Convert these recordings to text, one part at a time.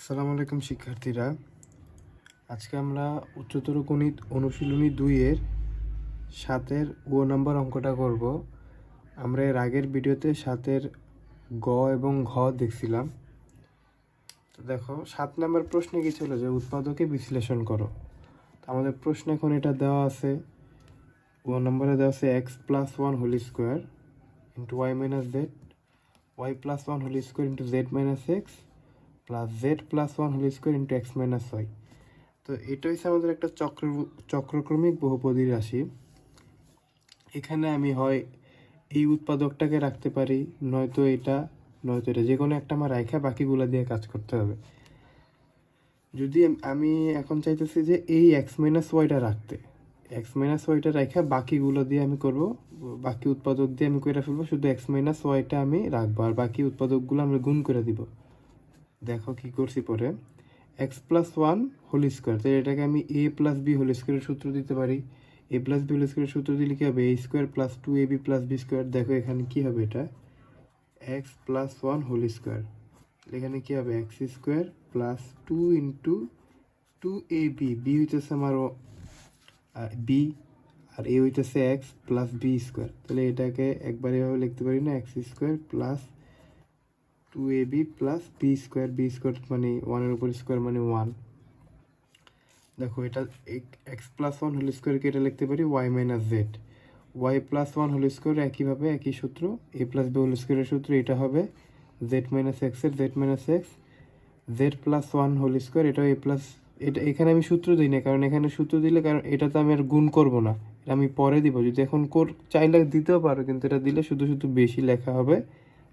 আসসালামু আলাইকুম, শিক্ষার্থীরা। আজকে আমরা উচ্চতর গণিত অনুশীলনী দুইয়ের সাতের ও নাম্বার অঙ্কটা করব। আমরা এর আগের ভিডিওতে সাতের গ এবং ঘ দেখছিলাম। তো দেখো, সাত নাম্বার প্রশ্নে কি ছিল? যে উৎপাদকে বিশ্লেষণ করো। তো আমাদের প্রশ্ন এখন এটা দেওয়া আছে। ও নম্বরে দেওয়া আছে X plus one whole square into Y minus Z Y plus one whole square into Z minus X plus Z plus one whole square into X minus Y তো এটা হচ্ছে আমাদের একটা চক্র, চক্রক্রমিক বহুপদী রাশি। এখানে আমি হয় এই উৎপাদকটাকে রাখতে পারি, নয়তো এটা নয়তো এটা, যে কোনো একটা আমার রাখা বাকিগুলো দিয়ে কাজ করতে হবে। যদি আমি এখন চাইতেছি যে এই এক্স মাইনাস ওয়াইটা রাখতে। এক্স মাইনাস ওয়াইটা রাখা বাকিগুলো দিয়ে আমি করব, বাকি উৎপাদক দিয়ে আমি করে ফেলব, শুধু এক্স মাইনাস ওয়াইটা আমি রাখব, আর বাকি উৎপাদকগুলো আমরা গুণ করে দিব। দেখো কি করছি পরে X plus one whole square তো এটাকে আমি এ প্লাস বি হোল স্কোয়ারের সূত্র দিতে পারি। এ প্লাস বি হোল স্কোয়ারের সূত্র দিলে কি হবে? A square plus two A B plus B square দেখো এখানে কী হবে এটা? X plus one whole square এখানে কী হবে? X square plus two into two A B B হইতেছে আমার বি আর এ হইতেছে এক্স প্লাস বি স্কোয়ার তাহলে এটাকে একবার এভাবে লিখতে পারি না X square plus two A B plus B square B square মানে ওয়ানের উপর স্কোয়ার মানে ওয়ান দেখো এটা এক্স প্লাস ওয়ান হোল স্কোয়ারকে এটা লিখতে পারি Y minus Z Y plus one whole square একইভাবে একই সূত্র এ প্লাস বি হোল স্কোয়ারের সূত্র, এটা হবে জেড মাইনাস এক্সের Z minus X Z plus one whole square এটাও এ প্লাস এটা, এখানে আমি সূত্র দিই না, কারণ এখানে সূত্র দিলে, কারণ এটা তো আমি আর গুণ করব না। এটা আমি পরে দিব, যদি এখন কোর, চাইলে দিতেও পারো, কিন্তু এটা দিলে শুধু শুধু বেশি লেখা হবে।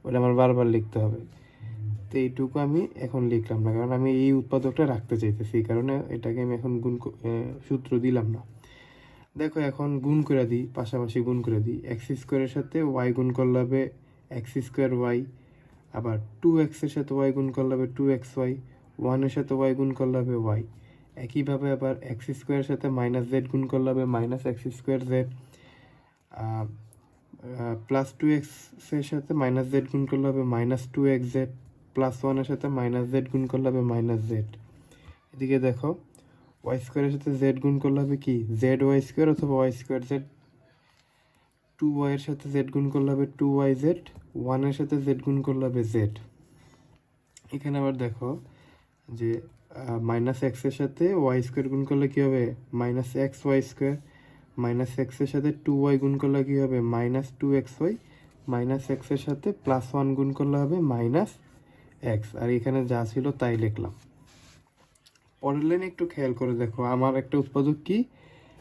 ওটা আমার বারবার লিখতে হবে। তো এইটুকু আমি এখন লিখলাম না, কারণ আমি এই উৎপাদকটা রাখতে চাইতেছি, এই কারণে এটাকে আমি এখন গুণ সূত্র দিলাম না। দেখো এখন গুণ করে দিই, পাশাপাশি গুণ করে দিই। এক্স স্কোয়ারের সাথে ওয়াই গুণ করলে হবে এক্স স্কোয়ার ওয়াই আবার টু এক্সের সাথে ওয়াই গুণ করলে হবে টু এক্স ওয়াই ওয়ানের সাথে ওয়াই গুণ করলে হবে ওয়াই একইভাবে আবার এক্স স্কোয়ারের সাথে মাইনাস জেড গুণ করলে হবে minus X square Z plus two এক্সের সাথে মাইনাস জেড গুণ করলে হবে minus two X Z plus ওয়ানের সাথে মাইনাস জেড গুণ করলে হবে মাইনাস জেড এদিকে দেখো ওয়াই স্কোয়ারের সাথে জেড গুণ করলে হবে কি? জেড ওয়াই স্কোয়ার অথবা ওয়াই স্কোয়ার জেড টু ওয়াইয়ের সাথে জেড গুণ করলে হবে টু ওয়াই জেড ওয়ানের সাথে জেড গুণ করলে হবে জেড এখানে আবার দেখো যে মাইনাস এক্সের সাথে ওয়াই স্কোয়ার গুণ করলে কী হবে? Minus X Y square minus এক্সের সাথে টু ওয়াই গুণ করলে কী হবে? Minus two X Y minus এক্সের সাথে প্লাস ওয়ান গুণ করলে হবে মাইনাস এক্স আর এখানে যা ছিল তাই লিখলাম। পরের লাইনে একটু খেয়াল করে দেখো, আমার একটা উৎপাদক কি?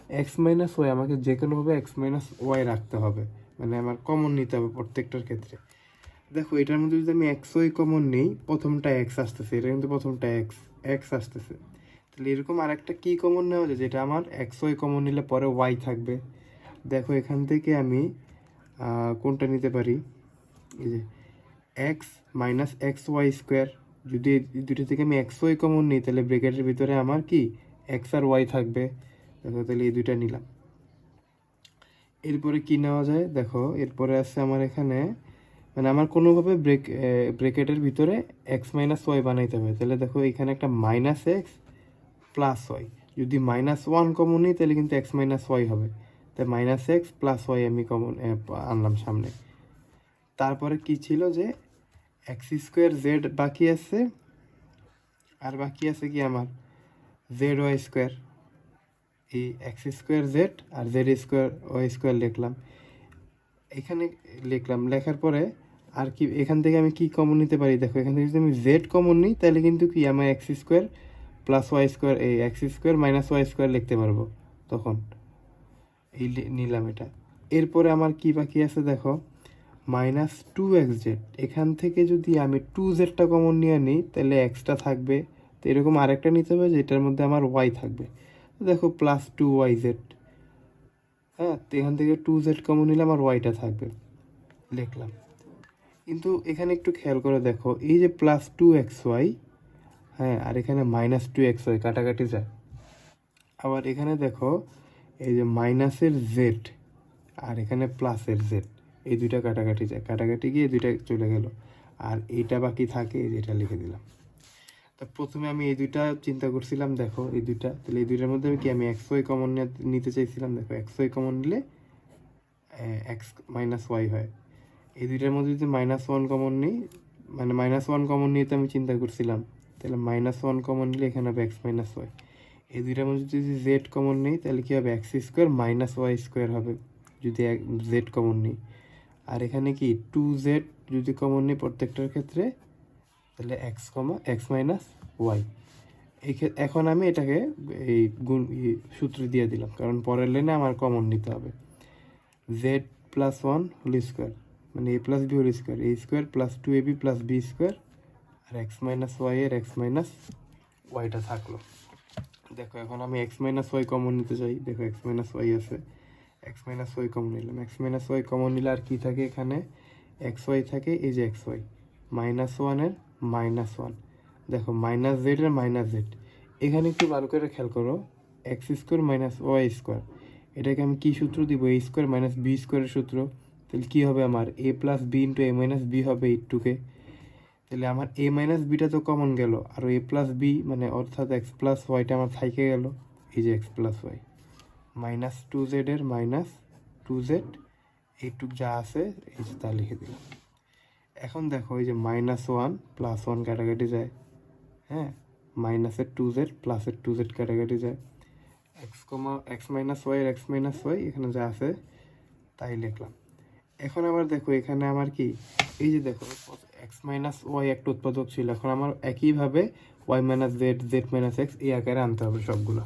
এক্স মাইনাস ওয়াই আমাকে যে কোনোভাবে এক্স মাইনাস ওয়াই রাখতে হবে। মানে আমার কমন নিতে হবে প্রত্যেকটার ক্ষেত্রে। দেখো, এটার মধ্যে যদি আমি এক্স ওয়াই কমন নেই, প্রথমটা এক্স আসতেছে। এটা কিন্তু প্রথমটা এক্স এক্স আসতেছে। তাহলে এরকম আরেকটা কী কমন নেওয়া যায়, যেটা আমার এক্স ওয়াই কমন নিলে পরে ওয়াই থাকবে। দেখো এখান থেকে আমি কোনটা নিতে পারি? এই যে X minus X Y square যদি দুটো থেকে আমি এক্স ওয়াই কমন নিই, তাহলে ব্রেকেটের ভিতরে আমার কি? এক্স আর ওয়াই থাকবে। দেখো তাহলে এই দুইটা নিলাম। এরপরে কি নেওয়া যায়? দেখো, এরপরে আছে আমার এখানে মানে আমার কোনোভাবে ব্রেক ব্রেকেটের ভিতরে এক্স মাইনাস ওয়াই বানাইতে হবে। তাহলে দেখো এখানে একটা মাইনাস এক্স প্লাস ওয়াই যদি মাইনাস ওয়ান কমন নিই, তাহলে কিন্তু এক্স মাইনাস ওয়াই হবে। তাই মাইনাস এক্স প্লাস ওয়াই আমি কমন আনলাম সামনে। তারপরে কি ছিল যে এক্স স্কোয়ার জেড বাকি আছে, আর বাকি আছে কি আমার? জেড ওয়াই স্কোয়ার এই এক্স স্কোয়ার জেড আর জেড স্কোয়ার ওয়াই স্কোয়ার লিখলাম। এখানে লিখলাম, লেখার পরে আর কি, এখান থেকে আমি কি কমন নিতে পারি? দেখো, এখান থেকে যদি আমি জেড কমন নিই, তাহলে কিন্তু কি, আমার X square plus Y square এই X square minus Y square লিখতে পারব, তখন। এই নিলাম এটা। এরপরে আমার কি বাকি আছে দেখো? মাইনাস টু এক্স জেড এখান থেকে যদি আমি টু জেডটা কমন নিয়ে নিই, তাহলে এক্সটা থাকবে। তো এরকম আরেকটা নিতে হবে, যেটার মধ্যে আমার ওয়াই থাকবে। দেখো প্লাস টু ওয়াই জেড হ্যাঁ তো এখান থেকে টু জেড কমন নিলে আমার ওয়াইটা থাকবে। লিখলাম। কিন্তু এখানে একটু খেয়াল করে দেখো, এই যে প্লাস টু এক্স ওয়াই হ্যাঁ আর এখানে মাইনাস টু এক্স ওয়াই কাটাকাটি যায়। আবার এখানে দেখো, এই যে মাইনাসের জেড আর এখানে প্লাসের জেড এই দুইটা কাটাকাটি যায়। কাটাকাটি গিয়ে দুইটা চলে গেল। আর এইটা বাকি থাকে যেটা লিখে দিলাম। তা প্রথমে আমি এই দুইটা চিন্তা করছিলাম, দেখো, এই দুইটা। তাহলে এই দুইটার মধ্যে কি, আমি ওয়াই কমন নিতে চাইছিলাম? দেখো ওয়াই কমন নিলে এক্স মাইনাস ওয়াই হয়। এই দুইটার মধ্যে যদি মাইনাস ওয়ান কমন নিই মানে মাইনাস ওয়ান কমন নিয়ে তো আমি চিন্তা করছিলাম। তাহলে মাইনাস ওয়ান কমন নিলে এখানে হবে এক্স মাইনাস ওয়াই এই দুইটার মধ্যে যদি জেড কমন নিই, তাহলে কি হবে? X square minus Y square হবে, যদি জেড কমন নিই। আর এখানে কি? টু জেড যদি কমন নিই প্রত্যেকটার ক্ষেত্রে, তাহলে X comma X minus Y এখন আমি এটাকে এই গুণ সূত্র দিয়ে দিলাম, কারণ পরের লাইনে আমার কমন নিতে হবে। Z plus one whole square মানে A plus B whole square A square plus two A B plus B square R X minus Y এর এক্স মাইনাস ওয়াইটা থাকল। দেখো, এখন আমি এক্স মাইনাস ওয়াই কমন নিতে চাই। দেখো এক্স মাইনাস ওয়াই আছে। এক্স মাইনাস ওয়াই কমন নিলাম। এক্স মাইনাস ওয়াই কমন নিলে আর কি থাকে এখানে? এক্স ওয়াই থাকে, এই যে এক্স ওয়াই মাইনাস ওয়ানের মাইনাস ওয়ান দেখো মাইনাস জেড এর মাইনাস জেড এখানে একটু ভালো করে খেয়াল করো। X square minus Y square এটাকে আমি কি সূত্র দিব? এ স্কোয়ার মাইনাস বি স্কোয়ারের সূত্র। তাহলে কী হবে আমার? A plus B into A minus B হবে এইট টুকে তাহলে আমার এ মাইনাস বিটা তো কমন গেল, আর এ প্লাস বি মানে অর্থাৎ এক্স প্লাস ওয়াইটা আমার থাইকে গেল। এই যে X plus Y minus two জেডের minus two Z এইটুক যা আছে, এই যে তা লিখে দিলাম। এখন দেখো এই যে মাইনাস ওয়ান প্লাস ওয়ান কাটাকাটি যায় হ্যাঁ? মাইনাসের টু জেড প্লাসের টু জেড কাটাকাটি যায়। X comma X minus Y X minus Y এখানে যা আছে, তাই লিখলাম। এখন আবার দেখো এখানে আমার কি? এই যে দেখো এক্স মাইনাস ওয়াই একটা উৎপাদক ছিল। এখন আমার একইভাবে Y minus Z Z minus X এই আকারে আনতে হবে সবগুলো।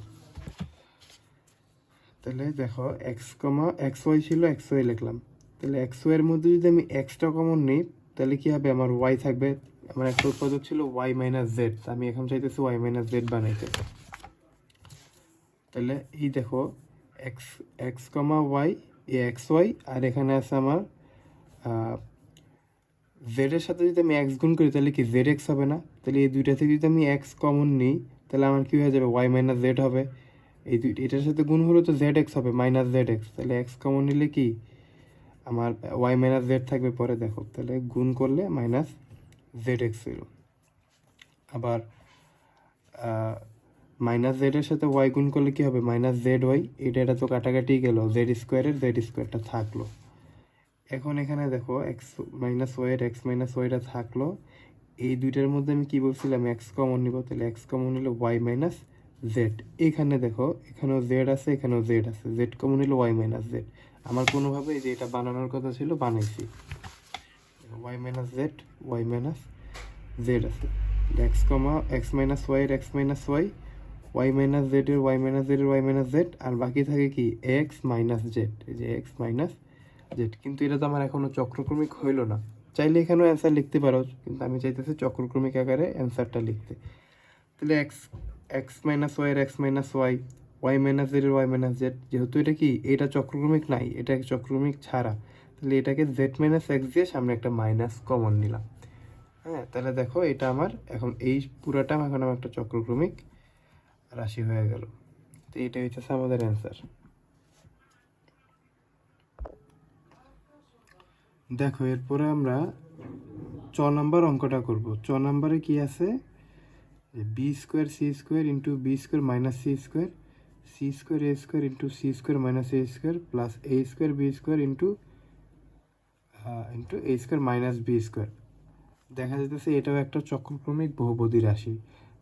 তাহলে দেখো এক্স কমা এক্স ওয়াই ছিল এক্স ওয়াই লিখলাম। তাহলে এক্স ওয়াইয়ের মধ্যে যদি আমি এক্সটা কমন নিই, তাহলে কি হবে? আমার ওয়াই থাকবে। আমার একটা উৎপাদক ছিল ওয়াই মাইনাস জেড আমি এখন চাইতেছি ওয়াই মাইনাস জেড বানাইতে। তাহলে এই দেখো এক্স এক্স কমা ওয়াই এ এক্স ওয়াই আর এখানে আছে আমার জেড এর সাথে যদি আমি এক্স গুণ করি, তাহলে কি জেড এক্স হবে না? তাহলে এই দুইটা থেকে যদি আমি এক্স কমন নিই, তাহলে আমার কি হয়ে যাবে? ওয়াই মাইনাস জেড হবে। এই দুই, এটার সাথে গুণ হলে তো জেড এক্স হবে মাইনাস জেড এক্স তাহলে এক্স কমন নিলে কি? আমার ওয়াই মাইনাস জেড থাকবে পরে, দেখো। তাহলে গুণ করলে মাইনাস জেড এক্স হলো। আবার মাইনাস জেডের সাথে ওয়াই গুণ করলে কি হবে? মাইনাস জেড ওয়াই এটা এটা তো কাটাকাটি গেল। জেড স্কোয়ারের জেড স্কোয়ারটা থাকল। এখন এখানে দেখো এক্স মাইনাস ওয়াইয়ের এক্স মাইনাস ওয়াইটা থাকল। এই দুইটার মধ্যে আমি কি বলছিলাম? এক্স কমন নিব। তাহলে এক্স কমন নিলে ওয়াই মাইনাস জেড এখানে দেখো, এখানেও জেড আছে, এখানেও জেড আছে। জেড কমন নিলে ওয়াই মাইনাস জেড আমার কোনোভাবে যে এটা বানানোর কথা ছিল, বানাইছি। Y minus Z Y minus Z আছে। X comma X minus Y এর X minus Y Y minus জেডের ওয়াই মাইনাস জেডের ওয়াই মাইনাস জেড আর বাকি থাকে কি? এক্স মাইনাস জেড এই যে এক্স মাইনাস জেড কিন্তু এটা তো আমার এখনও চক্রক্রমিক হইল না। চাইলে এখানেও অ্যান্সার লিখতে পারো, কিন্তু আমি চাইতেছি চক্রক্রমিক আকারে অ্যান্সারটা লিখতে। তাহলে এক্স এক্স মাইনাস ওয়াই এর X minus Y Y minus Z এর ওয়াই মাইনাস জেড যেহেতু এটা কি, এটা চক্রক্রমিক নাই, এটা চক্রক্রমিক ছাড়া। তাহলে এটাকে জেড মাইনাস এক্স দিয়ে সামনে একটা মাইনাস কমন নিলাম। হ্যাঁ তাহলে দেখো এটা আমার, এখন এই পুরাটা, এখন আমার একটা চক্রক্রমিক রাশি হয়ে গেল। তো এটা হচ্ছে আমাদের অ্যান্সার দেখো, এরপরে আমরা চ নাম্বার অঙ্কটা করব। চ নাম্বারে কি আছে? B square C square into B square minus C square C square A square into C square minus A square plus A square B square into into A square minus B square দেখা যাইতেছে এটাও একটা চক্রক্রমিক বহুপদী রাশি।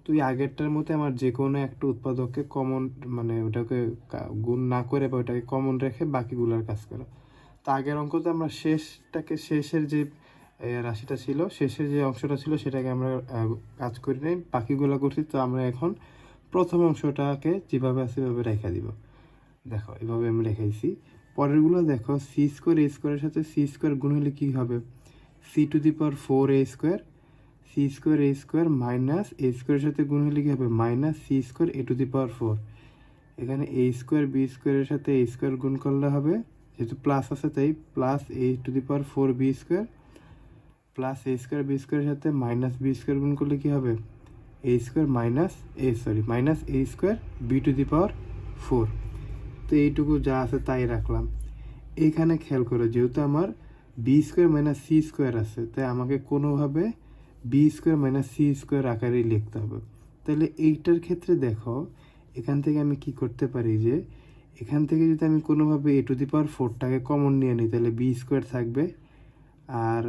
তুই আগেরটার মধ্যে আমার যে কোনো একটা উৎপাদককে কমন মানে ওটাকে গুণ না করে বা ওটাকে কমন রেখে বাকিগুলোর কাজ করা। তা আগের অঙ্কতে আমরা শেষটাকে, শেষের যে রাশিটা ছিল, শেষের যে অংশটা ছিল সেটাকে আমরা কাজ করি নাই, বাকিগুলো করছি, তো আমরা এখন প্রথম অংশটাকে যেভাবে আছে সেভাবে রেখে দিব। দেখো, এভাবে আমি রেখাইছি। পরেরগুলো দেখো সি স্কোয়ার এ স্কোয়ারের সাথে সি স্কোয়ার গুণ হলে কী হবে? C to the power four A square C square A square minus A স্কোয়ারের সাথে গুণ হলে কী হবে? Minus C square A to the power four এখানে এ স্কোয়ার বি স্কোয়ারের সাথে এ স্কোয়ার গুণ করলে হবে যেহেতু প্লাস আছে, তাই plus A to the power four B square plus A square B স্কোয়ারের সাথে মাইনাস বি স্কোয়ার গুণ করলে কী হবে? A square minus A sorry minus A square B to the power four তো এইটুকু যা আছে তাই রাখলাম। এইখানে খেয়াল করো, যেহেতু আমার B square minus C square আছে, তাই আমাকে কোনোভাবে B square minus C square আকারেই লিখতে হবে। তাহলে এইটার ক্ষেত্রে দেখো, এখান থেকে আমি কি করতে পারি যে এখান থেকে যদি আমি কোনোভাবে এ টু দি পাওয়ার ফোরটাকে কমন নিয়ে নিই, তাহলে বি স্কোয়ার থাকবে। আর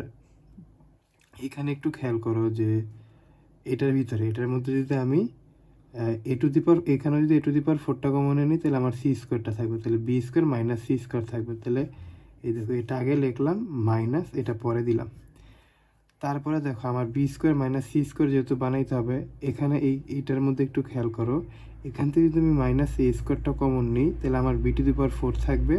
এখানে একটু খেয়াল করো যে এটার ভিতরে, এটার মধ্যে যদি আমি এ টু দি পাওয়ার এখানে যদি এ টু দি পাওয়ার ফোরটা কমনে নিই, তাহলে আমার সি স্কোয়ারটা থাকবে। তাহলে B square minus C square থাকবে। তাহলে এই দেখো, এটা আগে লিখলাম মাইনাস এটা পরে দিলাম। তারপরে দেখো, আমার B square minus C square যেহেতু বানাইতে হবে, এখানে এই এইটার মধ্যে একটু খেয়াল করো এখান থেকে যদি আমি মাইনাস এ স্কোয়ারটা কমন নিই, তাহলে আমার B to the power four থাকবে।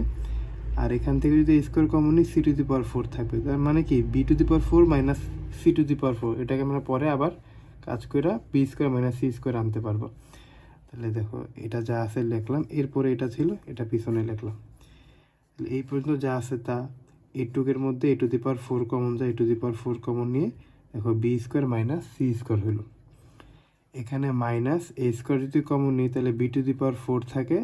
আর এখান থেকে যদি স্কোয়ার কমন নিই C to the power four থাকবে। তার মানে কি? B to the power four minus C to the power four এটাকে আমরা পরে আবার কাজ করে B square minus C square আনতে পারব। তাহলে দেখো, এটা যা আছে লিখলাম। এরপরে এটা ছিল, এটা পিছনে লিখলাম। তাহলে এই পর্যন্ত যা আছে তা এ টুকের মধ্যে A to the power four common যায় A to the power four common নিয়ে, দেখো B square minus C square হলো এখানে মাইনাস এ স্কোয়ার যদি কমন নিই, তাহলে B to the power four থাকে।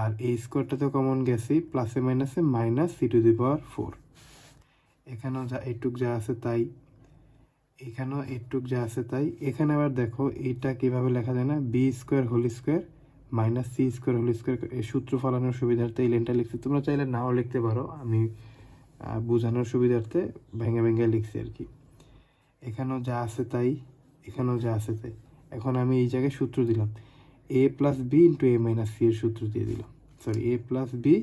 আর এই স্কোয়ারটা তো কমন গেছি প্লাসে মাইনাসে minus C to the power four এখানেও যা এটুক যা আছে তাই। এখানেও এটুক যা আছে তাই। এখানে আবার দেখো এইটা কীভাবে লেখা যায় না? B square whole square minus C square whole square এই সূত্র ফলানোর সুবিধার্থে এই লেনটা লিখছি। তোমরা চাইলে নাও লিখতে পারো। আমি বোঝানোর সুবিধার্থে ভেঙে ভেঙে লিখছি আর কি। এখানেও যা আছে তাই। এখানেও যা আছে তাই। এখন আমি এই জায়গায় সূত্র দিলাম। A plus B into A minus C এর সূত্র দিয়ে দিলাম। Sorry A plus B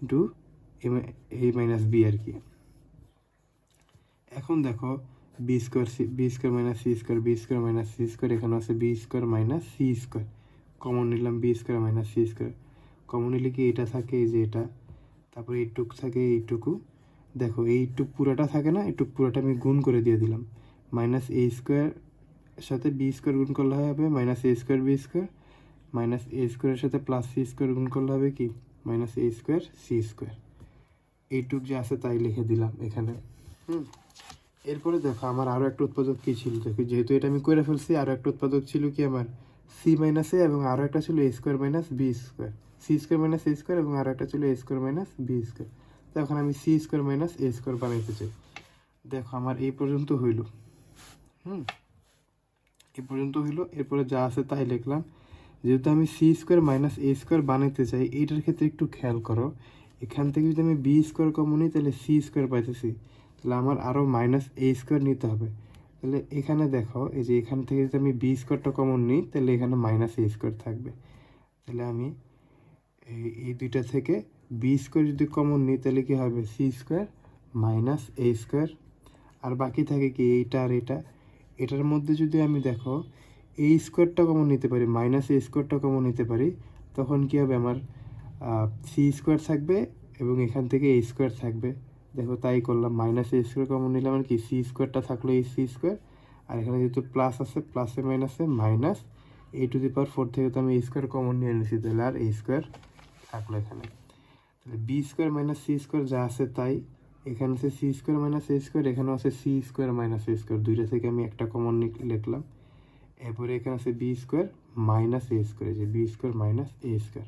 into A minus B আর কি। এখন দেখো B square C B square minus C square B square minus C square এখানে আছে B square minus C square common নিলাম B square minus C square common নিলে কি এটা থাকে? এই যে এটা। তারপরে এইটুক থাকে, এইটুকু। দেখো, এইটুক পুরাটা থাকে না, এইটুক পুরাটা আমি গুণ করে দিয়ে দিলাম। মাইনাস এ স্কোয়ার সাথে বি স্কোয়ার গুণ করলে হবে minus A square B square minus A স্কোয়ারের সাথে প্লাস সি স্কোয়ার গুণ করলে হবে কি? Minus A square C square এইটুক যে আছে তাই লিখে দিলাম এখানে। হুম। এরপরে দেখো আমার আরও একটা উৎপাদক কী ছিল? দেখো যেহেতু এটা আমি করে ফেলছি আরও একটা উৎপাদক ছিল কি আমার? সি মাইনাস এ এবং আরও একটা ছিল A square minus B square C square minus A square এবং আরও একটা ছিল A square minus B square তখন আমি C square minus A square বানাইতে চাই। দেখো আমার এই পর্যন্ত হইল। হুম। এই পর্যন্ত হইল। এরপরে যা আছে তাই লিখলাম। যেহেতু আমি C square minus A square বানাইতে চাই, এইটার ক্ষেত্রে একটু খেয়াল করো। এখান থেকে যদি আমি বি স্কোয়ার কমন নিই, তাহলে সি স্কোয়ার পাইতেছি। তাহলে আমার আরও মাইনাস এ স্কোয়ার নিতে হবে। তাহলে এখানে দেখো, এই যে এখান থেকে যদি আমি বি স্কোয়ারটা কমন নিই, তাহলে এখানে মাইনাস এ স্কোয়ার থাকবে। তাহলে আমি এই দুইটা থেকে বি স্কোয়ার যদি কমন নিই, তাহলে কী হবে? C square minus A square আর বাকি থাকে কি? এইটা আর এটা। এটার মধ্যে যদি আমি দেখো এই স্কোয়ারটা কমন নিতে পারি মাইনাস এ স্কোয়ারটা কমন নিতে পারি, তখন কি হবে আমার সি স্কোয়ার থাকবে এবং এখান থেকে এ স্কোয়ার থাকবে। দেখো তাই করলাম মাইনাস এ স্কোয়ার কমন নিলাম আর কি সি স্কোয়ারটা থাকল এই সি স্কোয়ার আর এখানে যেহেতু প্লাস আছে প্লাসে মাইনাসে minus A to the power four থেকে তো আমি এই স্কোয়ার কমন নিয়ে নিয়েছি তাহলে আর এই স্কোয়ার থাকল এখানে। তাহলে B square minus C square যা আছে তাই এখানে আছে C square minus A square এখানেও আছে C square minus A square দুইটা থেকে আমি একটা কমন লিখলাম এরপরে এখানে আছে B square minus A square যে B square minus A square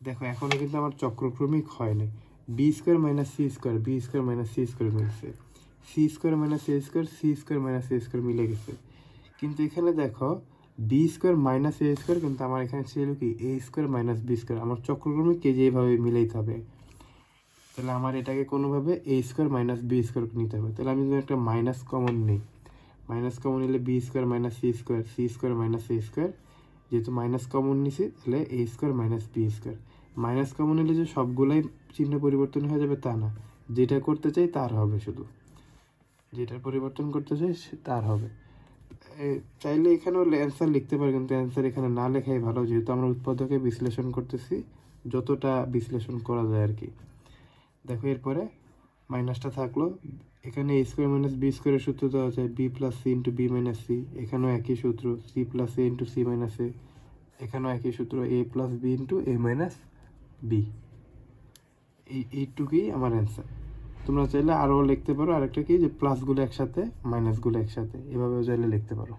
দেখো এখনও কিন্তু আমার চক্রক্রমিক হয়নি B square minus C square B square minus C square মিলছে C square minus A square C square minus A square মিলে গেছে কিন্তু এখানে দেখো B square minus A square কিন্তু আমার এখানে ছিল কি A square minus B square আমার চক্রক্রমিককে যেভাবে মিলাইতে হবে তাহলে আমার এটাকে কোনোভাবে A square minus B square নিতে হবে। তাহলে আমি যদি একটা মাইনাস কমন নিই মাইনাস কমন নিলে B square minus C square C square minus A square যেহেতু মাইনাস কমন নিছি, তাহলে A square minus B square minus common নিলে যে সবগুলাই চিহ্ন পরিবর্তন হয়ে যাবে তা না, যেটা করতে চাই তার হবে শুধু। যেটার পরিবর্তন করতে চাই তার হবে। চাইলে এখানেও অ্যান্সার লিখতে পারি, কিন্তু অ্যান্সার এখানে না লেখাই ভালো, যেহেতু আমরা উৎপাদকে বিশ্লেষণ করতেছি, যতটা বিশ্লেষণ করা যায় আর কি। দেখো এরপরে মাইনাসটা থাকল। এখানে এ স্কোয়ার মাইনাস বি স্কোয়ারের সূত্র দেওয়া যায় B plus C into B minus C এখানেও একই সূত্র C plus A into C minus A এখানেও একই সূত্র A plus B into A minus B এই, এইটুকুই আমার অ্যান্সার তোমরা চাইলে আরও লিখতে পারো, আরেকটা কি যে প্লাসগুলো একসাথে মাইনাসগুলো একসাথে, এভাবেও চাইলে লিখতে পারো।